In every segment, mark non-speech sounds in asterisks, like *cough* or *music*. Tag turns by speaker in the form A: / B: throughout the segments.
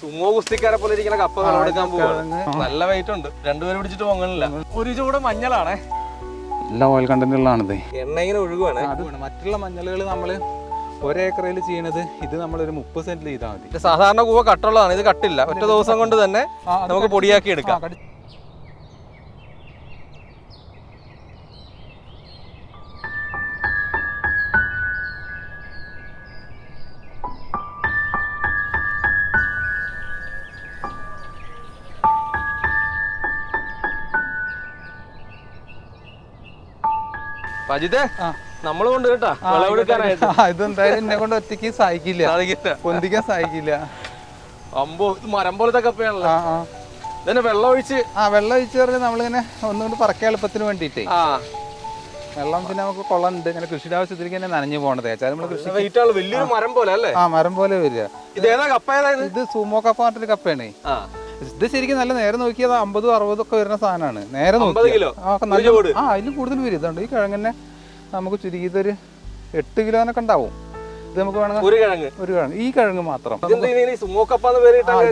A: Sumo കുസ്തിക്കാരെ പോലെ ഇരിക്കുന്ന കപ്പ എടുക്കാൻ പോവാണ്. നല്ല വെയിറ്റ് ഉണ്ട്. രണ്ടുപേരും പിടിച്ചിട്ട് പൊങ്ങണില്ല. ഒരു ചൂട് മഞ്ഞളാണേ.
B: എല്ലാ ഓയിൽ കണ്ടന്റുകളാണിത്
A: എണ്ണ ഇങ്ങനെ ഒഴുകുവാണ്.
B: മറ്റുള്ള മഞ്ഞളുകൾ നമ്മൾ ഒരേക്കറയിൽ ചെയ്യണത് ഇത് നമ്മളൊരു മുപ്പത് സെന്റിൽ ചെയ്താൽ മതി.
A: സാധാരണ കൂവ കട്ടുള്ളതാണ്. ഇത് കട്ടില്ല. ഒറ്റ ദിവസം കൊണ്ട് തന്നെ നമുക്ക് പൊടിയാക്കി എടുക്കാം. അജിതേ
B: ആ.
A: നമ്മൾ കൊണ്ട് കേട്ടാ വിളവെടുക്കാനായിട്ട്
B: ഇതെന്തായാലും എന്നെ കൊണ്ട് ഒറ്റയ്ക്ക് സഹായിക്കില്ല
A: സാധിക്കില്ല
B: പൊന്തിക്കാൻ സഹായിക്കില്ല
A: അമ്പോ ഇത് മരം പോലത്തെ കപ്പയാണല്ലോ ഇതിന് വെള്ളം ഒഴിച്ച്.
B: ആ വെള്ളം ഒഴിച്ച് പറഞ്ഞാൽ നമ്മളിങ്ങനെ ഒന്നുകൊണ്ട് പറക്കാൻ എളുപ്പത്തിന് വേണ്ടിയിട്ടേ.
A: ആ.
B: വെള്ളം പിന്നെ നമുക്ക് കൊള്ളമുണ്ട് ഇങ്ങനെ കൃഷിയുടെ ആവശ്യത്തിലേക്ക് തന്നെ നനഞ്ഞു പോകണത് ഏച്ചാലും നമ്മൾ കൃഷി
A: വലിയൊരു മരം പോലെ അല്ലേ?
B: ആ മരം പോലെ വരിക.
A: ഇത് ഏതാ കപ്പ ഇത്?
B: സൂമോ കപ്പ പറഞ്ഞിട്ട് കപ്പയാണ്. ഇത് ശരിക്കും നല്ല നേരെ നോക്കിയത് അമ്പതും അറുപതും ഒക്കെ വരുന്ന സാധനമാണ്. നേരെ.
A: കിലോ?
B: ആ, നല്ല ആ അതിൽ കൂടുതൽ വരും. ഇതുണ്ട്. ഈ കിഴങ്ങനെ നമുക്ക് ചുരുക്കിയതൊരു എട്ട് കിലോനൊക്കെ ഉണ്ടാവും. ഇത് നമുക്ക് വേണമെങ്കിൽ
A: ഒരു കിഴങ്ങ്.
B: ഒരു കിഴങ്ങ്. ഈ കിഴങ്ങ് മാത്രം.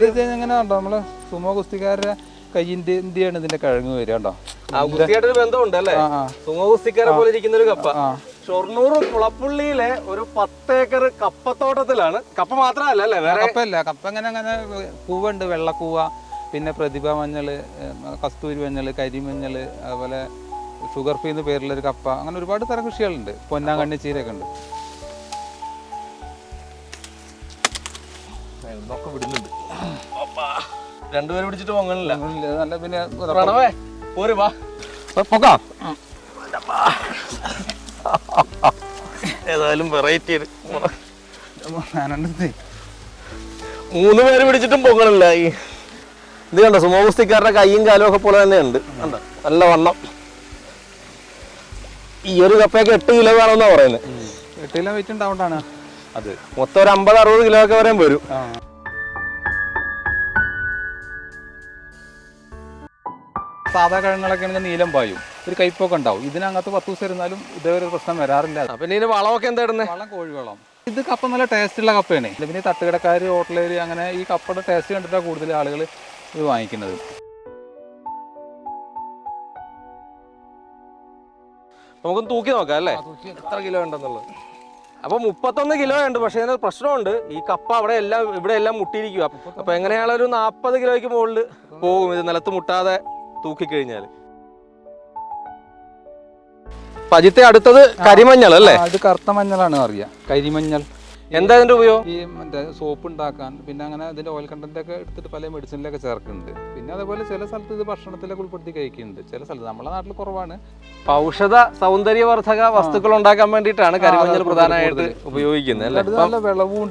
B: ഇത് എങ്ങനെ ഉണ്ടോ നമ്മൾ സുമോ കുസ്തിക്കാരുടെ കയ്യിന്റെ ഇന്ത്യയാണ് ഇതിന്റെ കിഴങ്ങ് വരിക ഉണ്ടോ
A: ആ കുസ്തിയായിട്ടൊരു ബന്ധമുണ്ട് അല്ലേ?
B: ആ ആ.
A: സുമോ കുസ്തിക്കാരെ പോലെ ഇരിക്കുന്ന ഒരു കപ്പ.
B: ആ.
A: ഷൊർണൂർ കുളപ്പുള്ളിയിലെ ഒരു പത്തേക്കർ കപ്പത്തോട്ടത്തിലാണ്. കപ്പ മാത്രമല്ല അല്ലേ? വേറെ
B: കപ്പയില്ല. കപ്പ എങ്ങനെ അങ്ങനെ പൂവുണ്ട്. വെള്ളക്കൂവ പിന്നെ പ്രതിഭ മഞ്ഞൾ കസ്തൂരി മഞ്ഞൾ കരിമഞ്ഞൾ അതുപോലെ ഷുഗർ ഫീ എന്ന് പേരുള്ളൊരു കപ്പ. അങ്ങനെ ഒരുപാട് തരം കൃഷികളുണ്ട്. പൊന്നാങ്കണ്ണി ചീരയൊക്കെ ഉണ്ട്.
A: ഇതൊക്കെ വിടുന്നുണ്ട്. രണ്ടുപേരും പിടിച്ചിട്ട് പൊങ്ങണില്ല.
B: നല്ല പിന്നെ
A: പോരുവാ പോര് വാ.
B: പൊക്കാം. *laughs*
A: ഏതായാലും വെറൈറ്റി മൂന്ന് പേര് പിടിച്ചിട്ടും പൊങ്ങണില്ല ഈ. ഇത് കണ്ടോ സുമോ കുസ്തിക്കാരുടെ കൈയും കാലും ഒക്കെ പോലെ തന്നെ ഉണ്ട്. കണ്ടോ നല്ല വണ്ണം. ഈ ഒരു കപ്പയൊക്കെ എട്ട് കിലോ വേണമെന്നാ പറയുന്നത്
B: എട്ട് കിലോ വെയിറ്റ് ഉണ്ടാവണ്ടാണ് അത്
A: മൊത്തം ഒരു അമ്പത് അറുപത് കിലോ ഒക്കെ വരെ. വരും
B: സാധാ കിഴങ്ങുകളൊക്കെ ആണെങ്കിൽ നീലം പായും. ഒരു കയ്പൊക്കെ ഉണ്ടാവും. ഇതിനകത്ത് പത്ത് ദിവസം ഇരുന്നാലും ഇതേ ഒരു പ്രശ്നം വരാറില്ല.
A: ഇതിന് വളമൊക്കെ എന്താ ഇടുന്നത്
B: വളം കോഴിവളം. ഇത് കപ്പ നല്ല ടേസ്റ്റ് ഉള്ള കപ്പയാണ്. പിന്നെ തട്ടുകടക്കാർ ഹോട്ടലുകാർ അങ്ങനെ ഈ കപ്പയുടെ ടേസ്റ്റ് കണ്ടിട്ടാണ് കൂടുതൽ ആളുകൾ ഇത് വാങ്ങിക്കുന്നത്.
A: നമുക്കൊന്ന് തൂക്കി നോക്കാം അല്ലേ? എത്ര കിലോ ഉണ്ടെന്നുള്ളത്? അപ്പൊ മുപ്പത്തൊന്ന് കിലോ ഉണ്ട് പക്ഷെ ഇതിന് പ്രശ്നമുണ്ട്. ഈ കപ്പ അവിടെ എല്ലാം ഇവിടെ എല്ലാം മുട്ടിയിരിക്കുക അപ്പൊ എങ്ങനെയാണ് ഒരു നാൽപ്പത് കിലോയ്ക്ക് മുകളിൽ പോകും. ഇത് നിലത്ത് മുട്ടാതെ തൂക്കിക്കഴിഞ്ഞാൽ പജിത്തെ അടുത്തത് കരിമഞ്ഞൾ അല്ലേ?
B: അത് കറുത്ത മഞ്ഞളാണ് അറിയാം. കരിമഞ്ഞൾ.
A: എന്താ ഇതിന്റെ ഉപയോഗം?
B: ഈ മറ്റേ സോപ്പ് ഉണ്ടാക്കാൻ പിന്നെ അങ്ങനെ ഇതിന്റെ ഓയിൽ കണ്ടന്റ് ഒക്കെ എടുത്തിട്ട് പല മെഡിസിനിലൊക്കെ ചേർക്കുന്നുണ്ട്. പിന്നെ അതേപോലെ ചില സ്ഥലത്ത് ഇത് ഭക്ഷണത്തിലൊക്കെ ഉൾപ്പെടുത്തി കഴിക്കുന്നുണ്ട്. ചില സ്ഥലത്ത് നമ്മളെ നാട്ടിൽ കുറവാണ്.
A: ഔഷധ സൗന്ദര്യവർദ്ധക വസ്തുക്കൾ ഉണ്ടാക്കാൻ വേണ്ടിയിട്ടാണ് കരിമഞ്ഞൾ പ്രധാനമായിട്ട് ഉപയോഗിക്കുന്നത് അല്ലേ?
B: നല്ല വിളവും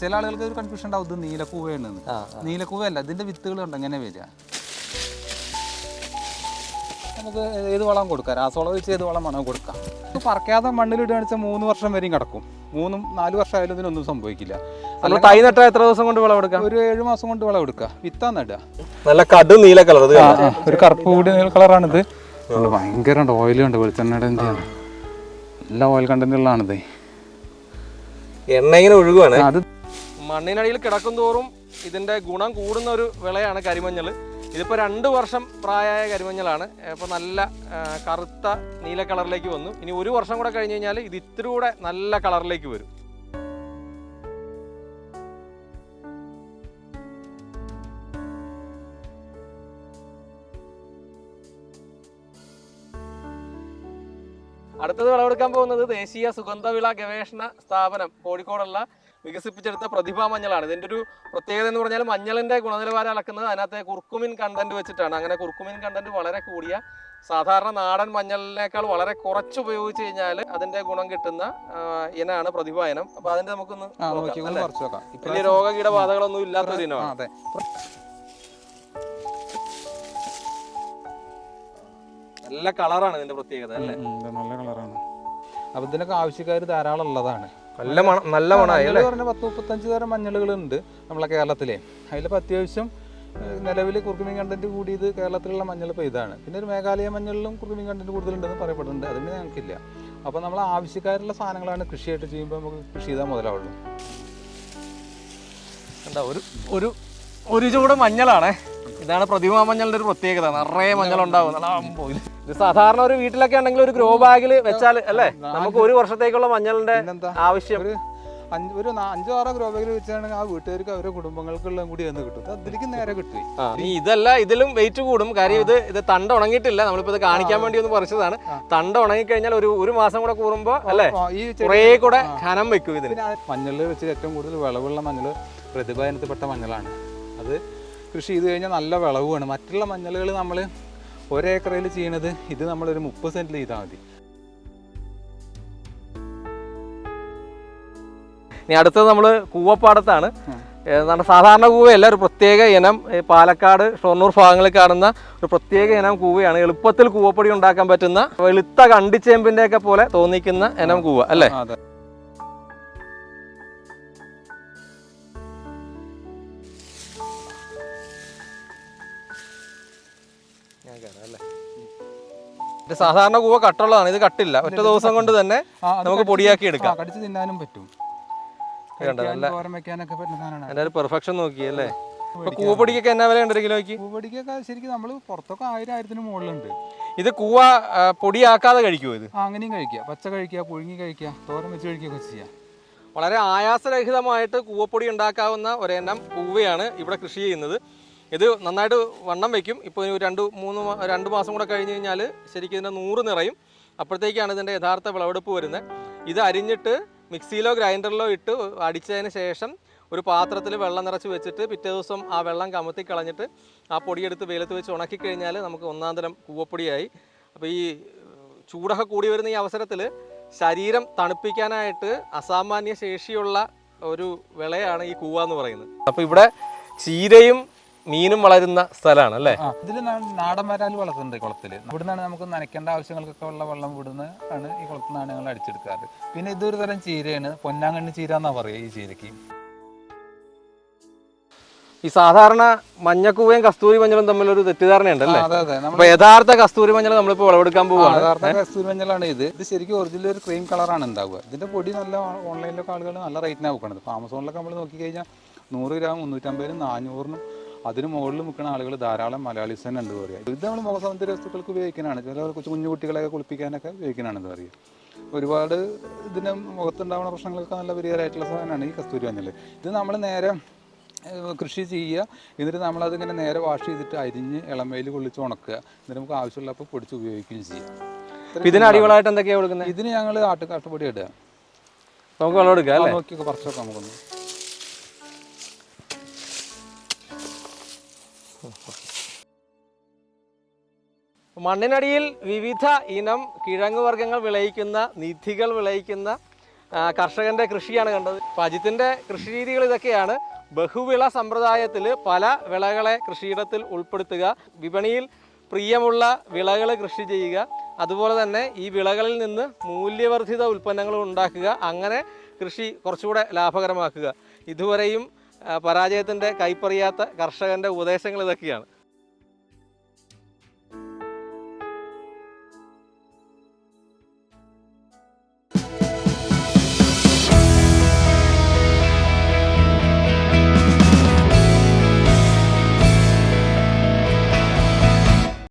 B: ചില ആളുകൾക്ക് ഒരു കൺഫ്യൂഷൻ ഉണ്ടാവും ഇത് നീലക്കൂവയാണ് നീലക്കൂവയല്ല ഇതിന്റെ വിത്തുകൾ ഉണ്ട് എങ്ങനെ വരിക. നമുക്ക് ഏത് വളം കൊടുക്കാം? രാസവളം വെച്ച് ഏത് വളം വേണോ കൊടുക്കാം. പറക്കാതെ മണ്ണിലിടുകയാണെന്ന് വെച്ചാൽ മൂന്ന് വർഷം വരെയും കിടക്കും. മൂന്നും നാല് വർഷം ആയാലും ഇതിനൊന്നും സംഭവിക്കില്ല.
A: അല്ല തൈ നട്ടാൽ എത്ര ദിവസം കൊണ്ട് വിളവെടുക്കാം
B: ഒരു ഏഴ് മാസം കൊണ്ട് വിളവെടുക്കുക വിത്താ നടുക.
A: നല്ല കടു നീല കളർ
B: ഒരു കറുപ്പ് കൂടി നീല കളറാണിത്. ഭയങ്കര ഓയിൽ ഉണ്ട് വെളിച്ചെണ്ണയുടെ നല്ല ഓയിൽ കണ്ടന്റുള്ളതാണിത്
A: എണ്ണ ഇങ്ങനെ ഒഴുകുവാണ്.
B: അത്
A: മണ്ണിനടിയിൽ കിടക്കും തോറും ഇതിന്റെ ഗുണം കൂടുന്ന ഒരു വിളയാണ് കരിമഞ്ഞൾ ഇതിപ്പോൾ രണ്ട് വർഷം പ്രായമായ കരിമഞ്ഞളാണ്. ഇപ്പോൾ നല്ല കറുത്ത നീല കളറിലേക്ക് വന്നു. ഇനി ഒരു വർഷം കൂടെ കഴിഞ്ഞ് കഴിഞ്ഞാൽ ഇത് ഇത്തിരി കൂടെ നല്ല കളറിലേക്ക് വരും. അടുത്തത് വിളവെടുക്കാൻ പോകുന്നത് ദേശീയ സുഗന്ധവിള ഗവേഷണ സ്ഥാപനം കോഴിക്കോടുള്ള വികസിപ്പിച്ചെടുത്ത പ്രതിഭാ മഞ്ഞളാണ്. ഇതിന്റെ ഒരു പ്രത്യേകത എന്ന് പറഞ്ഞാൽ മഞ്ഞളിന്റെ ഗുണനിലവാരം അളക്കുന്നത് അതിനകത്തെ കുർക്കുമിൻ കണ്ടന്റ് വെച്ചിട്ടാണ്. അങ്ങനെ കുർക്കുമിൻ കണ്ടന്റ് വളരെ കൂടിയ സാധാരണ നാടൻ മഞ്ഞളിനേക്കാൾ വളരെ കുറച്ച് ഉപയോഗിച്ച് കഴിഞ്ഞാൽ അതിന്റെ ഗുണം കിട്ടുന്ന ഇനമാണ് പ്രതിഭ ഇനം. അപ്പൊ അതിന്റെ നമുക്കൊന്ന് വലിയ രോഗകീടബാധകളൊന്നും ഇല്ലാത്തൊരു ഇനമാണ്. നല്ല കളറാണ് ഇതിന്റെ പ്രത്യേകത അല്ലേ?
B: നല്ല കളറാണ്. അപ്പൊ ഇതിനൊക്കെ ആവശ്യക്കാർ ധാരാളം ഉള്ളതാണ്.
A: നല്ല മണം നല്ല മണമായി അല്ലേ?
B: പറഞ്ഞ പത്ത് മുപ്പത്തഞ്ച് തരം മഞ്ഞളുകൾ ഉണ്ട് നമ്മളെ കേരളത്തിലെ. അതിലിപ്പോൾ അത്യാവശ്യം നിലവിൽ കുറുക്കുമീൻ കണ്ടന്റ് കൂടിയത് കേരളത്തിലുള്ള മഞ്ഞൾ ഇപ്പോൾ ഇതാണ്. പിന്നെ ഒരു മേഘാലയ മഞ്ഞളിലും കുറുക്കുമീൻ കണ്ടന്റ് കൂടുതലുണ്ടെന്ന് പറയപ്പെടുന്നുണ്ട്. അതിന് ഞങ്ങൾക്കില്ല. അപ്പോൾ നമ്മൾ ആവശ്യക്കാരുള്ള സാധനങ്ങളാണ് കൃഷിയായിട്ട് ചെയ്യുമ്പോൾ നമുക്ക് കൃഷി ചെയ്താൽ മുതലാവുള്ളൂ.
A: എന്താ ഒരു ഒരു ഒരു ചൂട് മഞ്ഞളാണ്. ഇതാണ് പ്രതിമ മഞ്ഞളിന്റെ ഒരു പ്രത്യേകത. നിറയെ മഞ്ഞൾ ഉണ്ടാവും. ഇത്. സാധാരണ ഒരു വീട്ടിലൊക്കെ ഉണ്ടെങ്കിൽ ഒരു ഗ്രോ ബാഗിൽ വെച്ചാൽ അല്ലേ? നമുക്ക് ഒരു വർഷത്തേക്കുള്ള മഞ്ഞളിന്റെ ആവശ്യം.
B: ഒരു അഞ്ച് ആറോ ഗ്രോ ബാഗിൽ വെച്ചാണെങ്കിൽ ആ വീട്ടുകാർക്ക് അവരുടെ കുടുംബങ്ങൾക്കുള്ള കൂടി എന്ന് കിട്ടും. അതിലേക്ക് നേരെ കിട്ടും
A: ഇതല്ല ഇതിലും വെയിറ്റ് കൂടും. കാര്യം ഇത് ഇത് തണ്ട ഉണങ്ങിയിട്ടില്ല. നമ്മളിപ്പോ ഇത് കാണിക്കാൻ വേണ്ടി ഒന്ന് പറിച്ചതാണ്. തണ്ട ഉണങ്ങിക്കഴിഞ്ഞാൽ ഒരു ഒരു മാസം കൂടെ കൂറുമ്പോ അല്ലേ?
B: ഈ
A: കുറേ കൂടെ ഖനം വെക്കും ഇതിന്.
B: മഞ്ഞളിൽ വെച്ച് ഏറ്റവും കൂടുതൽ വിളവുള്ള മഞ്ഞൾ പ്രതിഭാനത്തിൽപ്പെട്ട മഞ്ഞളാണ്. അത് കൃഷി ചെയ്ത് കഴിഞ്ഞാൽ നല്ല വിളവുമാണ്. മറ്റുള്ള മഞ്ഞളുകൾ നമ്മൾ ഒരേക്കറയിൽ ചെയ്യണത് ഇത് നമ്മളൊരു മുപ്പത് സെന്റിൽ ചെയ്താൽ മതി.
A: ഇനി അടുത്തത് നമ്മൾ കൂവപ്പാടത്താണ്. നമ്മുടെ സാധാരണ കൂവയല്ല ഒരു പ്രത്യേക ഇനം പാലക്കാട് ഷൊർണൂർ ഭാഗങ്ങളിൽ കാണുന്ന ഒരു പ്രത്യേക ഇനം കൂവയാണ്. എളുപ്പത്തിൽ കൂവപ്പൊടി ഉണ്ടാക്കാൻ പറ്റുന്ന വെളുത്ത കണ്ടിച്ചേമ്പിന്റെയൊക്കെ പോലെ തോന്നിക്കുന്ന ഇനം കൂവ അല്ലേ? ഇത് സാധാരണ കൂവ കട്ടുള്ളതാണ് ഇത് കട്ടില്ല. ഒറ്റ ദിവസം കൊണ്ട് തന്നെ നമുക്ക് പൊടിയാക്കി എടുക്കാം.
B: കടിച്ചു തിന്നാനും പറ്റും.
A: പെർഫെക്ഷൻ നോക്കിയല്ലേ ഇപ്പൊ കൂവപ്പൊടിക്കൊക്കെ എന്നാ വില ഉണ്ട് കിലോയ്ക്ക്?
B: ശരിക്കും നമ്മൾ പുറത്തൊക്കെ ആയിരം ആയിരത്തിന് മുകളിലുണ്ട്.
A: ഇത് കൂവ പൊടിയാക്കാതെ കഴിക്കുമോ ഇത്?
B: അങ്ങനെയും കഴിക്കുക പച്ച കഴിക്കുക പുഴുങ്ങി കഴിക്കുക തോരം വെച്ച് കഴിക്കുകയൊക്കെ ചെയ്യാം.
A: വളരെ ആയാസരഹിതമായിട്ട് കൂവപ്പൊടി ഉണ്ടാക്കാവുന്ന ഒരെണ്ണം കൂവയാണ് ഇവിടെ കൃഷി ചെയ്യുന്നത്. ഇത് നന്നായിട്ട് വണ്ണം വെക്കും. ഇപ്പോൾ ഒരു രണ്ട് മൂന്ന് രണ്ട് മാസം കൂടെ കഴിഞ്ഞ് കഴിഞ്ഞാൽ ശരിക്കും ഇതിന്റെ നൂറ് നിറയും. അപ്പോഴത്തേക്കാണ് ഇതിന്റെ യഥാർത്ഥ വിളവെടുപ്പ് വരുന്നത്. ഇത് അരിഞ്ഞിട്ട് മിക്സിയിലോ ഗ്രൈൻഡറിലോ ഇട്ട് അടിച്ചതിന് ശേഷം ഒരു പാത്രത്തിൽ വെള്ളം നിറച്ച് വെച്ചിട്ട് പിറ്റേ ദിവസം ആ വെള്ളം കമത്തി കളഞ്ഞിട്ട് ആ പൊടിയെടുത്ത് വെയിലത്ത് വെച്ച് ഉണക്കി കഴിഞ്ഞാൽ നമുക്ക് ഒന്നാം തരം കൂവപ്പൊടിയായി. അപ്പോൾ ഈ ചൂടൊക്കെ കൂടി വരുന്ന ഈ അവസരത്തിൽ ശരീരം തണുപ്പിക്കാനായിട്ട് അസാമാന്യ ശേഷിയുള്ള ഒരു വിളയാണ് ഈ കൂവ എന്ന് പറയുന്നത്. അപ്പോൾ ഇവിടെ ചീരയും മീനും വളരുന്ന സ്ഥലമാണ് അല്ലേ?
B: ഇതിൽ നാടൻ വരാൽ വളർത്തുന്നുണ്ട് കുളത്തിൽ ഇവിടുന്നാണ് നമുക്ക് നനയ്ക്കേണ്ട ആവശ്യങ്ങൾക്കൊക്കെ ഉള്ള വെള്ളം ഇവിടുന്ന് ആണ് ഈ കുളത്തിൽ നിന്നാണ് ഞങ്ങൾ അടിച്ചെടുക്കാറ്. പിന്നെ ഇതൊരു തരം ചീരയാണ്. പൊന്നാങ്കണ്ണി ചീര എന്നാ പറയുക ഈ ചീരയ്ക്ക്.
A: ഈ സാധാരണ മഞ്ഞക്കൂവയും കസ്തൂരി മഞ്ഞളും തമ്മിൽ ഒരു
B: തെറ്റിദ്ധാരണയുണ്ട്
A: അല്ലേ? അപ്പൊ യഥാർത്ഥ കസ്തൂരി മഞ്ഞൾ നമ്മളിപ്പോ വിളവെടുക്കാൻ പോവുകയാണ്
B: യഥാർത്ഥ കസ്തൂരി മഞ്ഞളാണ് ഇത്. ഇത് ശരിക്കും ഒറിജിനൽ ഒരു ക്രീം കളറാണ് ഉണ്ടാവുക. ഇതിന്റെ പൊടി നല്ല ഓൺലൈനിലൊക്കെ ആളുകൾ നല്ല റേറ്റിനാണ് ഇപ്പോൾ ആമസോണിലൊക്കെ നമ്മൾ നോക്കി കഴിഞ്ഞാൽ നൂറ് ഗ്രാം മുന്നൂറ്റമ്പതിനും നാനൂറിനും അതിന് മുകളിൽ നിൽക്കുന്ന ആളുകൾ ധാരാളം മലയാളീസ് തന്നെ ഉണ്ട് പറയുക ഇത് നമ്മൾ മുഖസൗന്ദര്യ വസ്തുക്കൾക്ക് ഉപയോഗിക്കുന്നതാണ് ചില കൊച്ചു കുഞ്ഞു കുട്ടികളെയൊക്കെ കുളിപ്പിക്കാനൊക്കെ ഉപയോഗിക്കുന്നതാണെന്ന് പറയുക ഒരുപാട് ഇതിന് മുഖത്തുണ്ടാവുന്ന പ്രശ്നങ്ങൾക്ക് നല്ല പരിഹാരമായിട്ടുള്ള സാധനമാണ് ഈ കസ്തൂരി മഞ്ഞൾ. ഇത് നമ്മൾ നേരെ കൃഷി ചെയ്യുക. എന്നിട്ട് നമ്മളതിങ്ങനെ നേരെ വാഷ് ചെയ്തിട്ട് അരിഞ്ഞ് ഇളമയിൽ കൊള്ളിച്ച് ഉണക്കുക. എന്നിട്ട് നമുക്ക് ആവശ്യമുള്ളപ്പോൾ പൊടിച്ച് ഉപയോഗിക്കുകയും ചെയ്യാം.
A: ഇതിന് അടികളായിട്ട് എന്തൊക്കെയാണ് കൊടുക്കുന്നത്?
B: ഇതിന് ഞങ്ങൾ ആട്ടുകാട്ടുപൊടി ഇടുക.
A: നമുക്ക് വെള്ളം എടുക്കാം
B: നോക്കിയൊക്കെ കുറച്ചൊക്കെ നമുക്കൊന്ന്.
A: മണ്ണിനടിയിൽ വിവിധ ഇനം കിഴങ്ങ് വർഗങ്ങൾ വിളയിക്കുന്ന നിധികൾ വിളയിക്കുന്ന കർഷകന്റെ കൃഷിയാണ് കണ്ടത്. അപ്പോൾ അജിത്തിന്റെ കൃഷി രീതികൾ ഇതൊക്കെയാണ്. ബഹുവിള സമ്പ്രദായത്തിൽ പല വിളകളെ കൃഷിയിടത്തിൽ ഉൾപ്പെടുത്തുക വിപണിയിൽ പ്രിയമുള്ള വിളകൾ കൃഷി ചെയ്യുക അതുപോലെ തന്നെ ഈ വിളകളിൽ നിന്ന് മൂല്യവർദ്ധിത ഉൽപ്പന്നങ്ങൾ ഉണ്ടാക്കുക അങ്ങനെ കൃഷി കുറച്ചുകൂടെ ലാഭകരമാക്കുക. ഇതുവരെയും പരാജയത്തിന്റെ കൈപ്പറിയാത്ത കർഷകന്റെ ഉപദേശങ്ങൾ ഇതൊക്കെയാണ്.